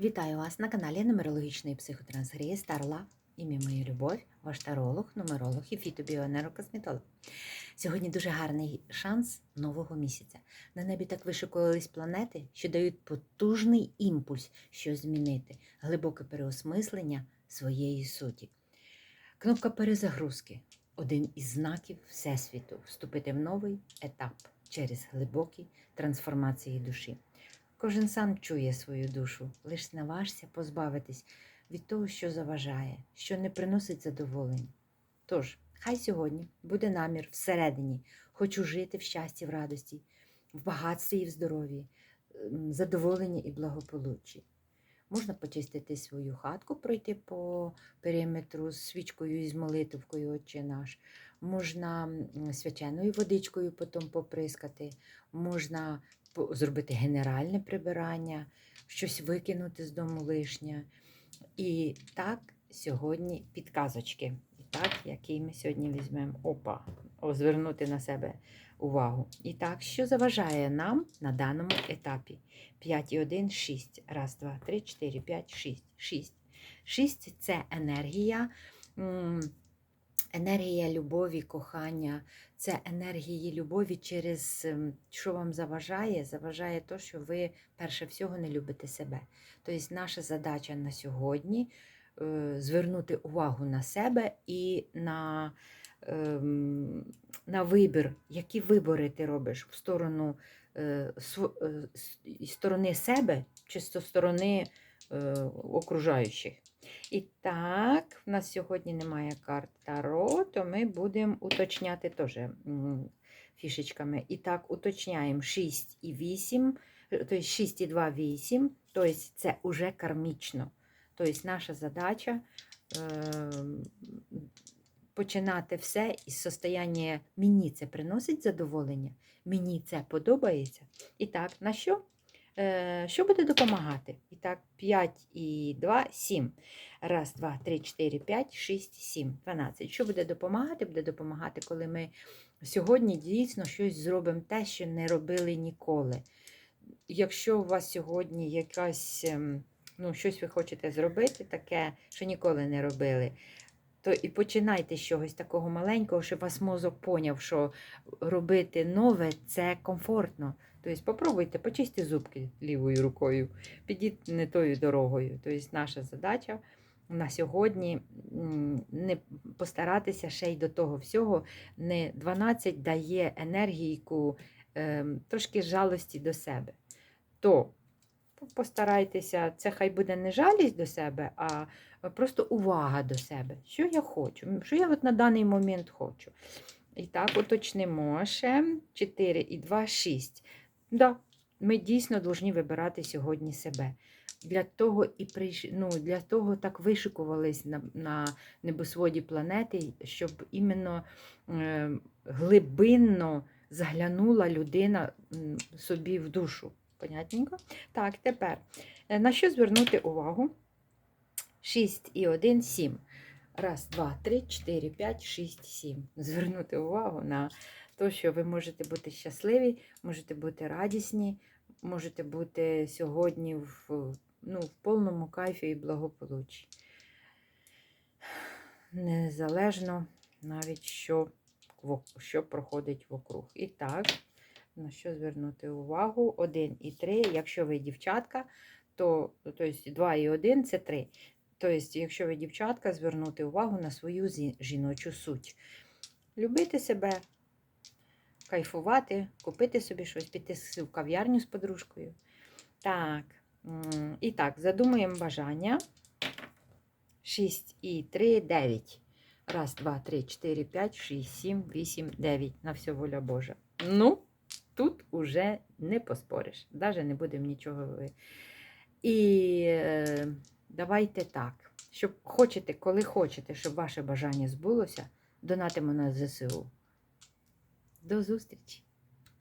Вітаю вас на каналі нумерологічної психотрансгрії Старла. Ім'я моя любов, ваш таролог, нумеролог і фітобіоенерокосметолог. Сьогодні дуже гарний шанс нового місяця. На небі так вишикувались планети, що дають потужний імпульс, щось змінити, глибоке переосмислення своєї суті. Кнопка перезагрузки один із знаків Всесвіту вступити в новий етап через глибокі трансформації душі. Кожен сам чує свою душу, лиш наважся позбавитись від того, що заважає, що не приносить задоволення. Тож, хай сьогодні буде намір всередині, хочу жити в щасті, в радості, в багатстві і в здоров'ї, ем, задоволенні і благополуччі. Можна почистити свою хатку, пройти по периметру з свічкою і з молитовкою Отче наш. Можна свяченою водичкою потім поприскати, можна зробити генеральне прибирання, щось викинути з дому лишнє. І так сьогодні підказочки. І так, які ми сьогодні візьмемо. Опа, звернути на себе увагу. І так, що заважає нам на даному етапі? 5 і 1, 6. Раз, два, три, 4, 5, 6. 6. 6 це енергія. Енергія любові, кохання, це енергії любові через ем, що вам заважає? Заважає то, що ви перше всього не любите себе. Тобто, наша задача на сьогодні е, звернути увагу на себе і на, ем, на вибір, які вибори ти робиш в сторону, е, е, сторони себе чи з сторони окружаючих. І так, в нас сьогодні немає карт Таро, то ми будемо уточняти теж фішечками. І так, уточняємо 6 і 8, е, тобто 6 і 2, 8, тобто це вже кармічно. Тобто наша задача е, починати все із состояння мені це приносить задоволення, мені це подобається. І так, на що? Е, Що буде допомагати? І так, 5 і 2, 7. Раз, два, три, чотири, п'ять, шість, сім, 12. Що буде допомагати? Буде допомагати, коли ми сьогодні дійсно щось зробимо те, що не робили ніколи. Якщо у вас сьогодні якась, ем, ну, щось ви хочете зробити, таке, що ніколи не робили, то і починайте з чогось такого маленького, щоб вас мозок поняв, що робити нове це комфортно. Тобто попробуйте, почисти зубки лівою рукою, підіть не тою дорогою. Тобто наша задача на сьогодні не постаратися ще й до того всього. Не 12 дає енергійку, ем, трошки жалості до себе. То постарайтеся, це хай буде не жалість до себе, а просто увага до себе. Що я хочу, що я от на даний момент хочу. І так, уточнимо ще 4 і 2, 6. Да, ми дійсно повинні вибирати сьогодні себе. Для того і прийш... ну, для того так вишикувались на, на небосводі планети, щоб іменно е, глибинно заглянула людина собі в душу. Понятненько? Так, тепер е, на що звернути увагу? 6 і 1, 7. Раз, два, три, чотири, п'ять, шість, сім. Звернути увагу на те, що ви можете бути щасливі, можете бути радісні, можете бути сьогодні в, ну, в повному кайфі і благополуччі. Незалежно навіть, що, що проходить вокруг. І так, на що звернути увагу? 1 і 3. Якщо ви дівчатка, то тобто 2 і 1 це 3. Тобто, якщо ви дівчатка, звернути увагу на свою жіночу суть. Любити себе, кайфувати, купити собі щось, піти в кав'ярню з подружкою. Так. І так, задумуємо бажання. 6 і 3, 9. Раз, два, три, чотири, п'ять, шість, сім, вісім, дев'ять. На все воля Божа. Ну, тут уже не поспориш. Навіть не будемо нічого. І е, давайте так. Щоб хочете, коли хочете, щоб ваше бажання збулося, донатимо на ЗСУ. До зустрічі!